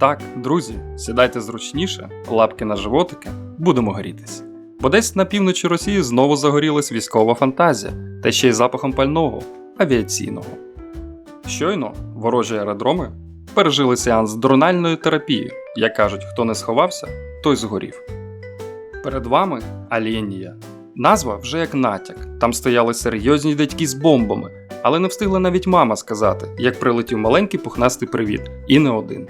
Так, друзі, сідайте зручніше, лапки на животики, будемо горітись. Бо десь на півночі Росії знову загорілась військова фантазія, та ще й запахом пального авіаційного. Щойно ворожі аеродроми пережили сеанс дрональної терапії, як кажуть, хто не сховався, той згорів. Перед вами Алєнія. Назва вже як натяк. Там стояли серйозні дядьки з бомбами, але не встигла навіть мама сказати, як прилетів маленький пухнастий привіт, і не один.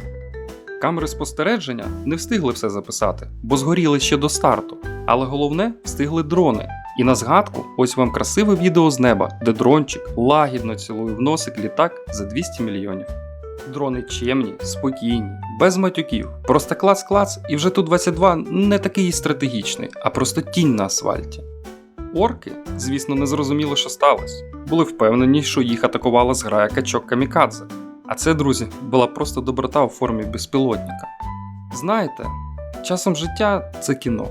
Камери спостереження не встигли все записати, бо згоріли ще до старту. Але головне встигли дрони. І на згадку, ось вам красиве відео з неба, де дрончик лагідно цілує в носик літак за 200 мільйонів. Дрони чемні, спокійні, без матюків. Просто клац-клац, і вже Ту-22 не такий стратегічний, а просто тінь на асфальті. Орки, звісно, не зрозуміли, що сталося. Були впевнені, що їх атакувала зграя качок камікадзе. А це, друзі, була просто доброта у формі безпілотника. Знаєте, часом життя це кіно.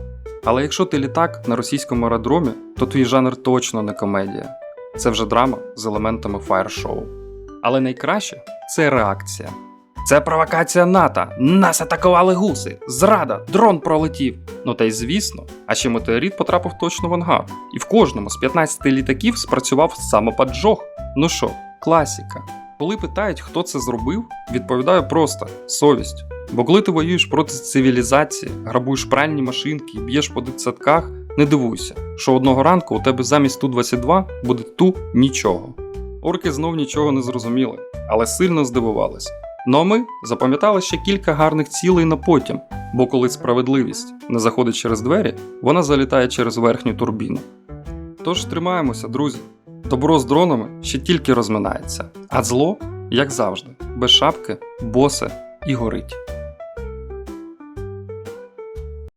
Але якщо ти літак на російському аеродромі, то твій жанр точно не комедія. Це вже драма з елементами фаєр-шоу. Але найкраще це реакція. Це провокація НАТО. Нас атакували гуси. Зрада, дрон пролетів. Ну та й звісно, а ще метеорит потрапив точно в ангар. І в кожному з 15 літаків спрацював самопаджог. Ну що, класіка. Коли питають, хто це зробив, відповідаю просто совість. Бо коли ти воюєш проти цивілізації, грабуєш пральні машинки і б'єш по дитсадках, не дивуйся, що одного ранку у тебе замість Ту-22 буде ту нічого. Орки знов нічого не зрозуміли, але сильно здивувались. Ну а ми запам'ятали ще кілька гарних цілей на потім, бо коли справедливість не заходить через двері, вона залітає через верхню турбіну. Тож тримаємося, друзі. Добро з дронами ще тільки розминається, а зло, як завжди, без шапки, босе і горить.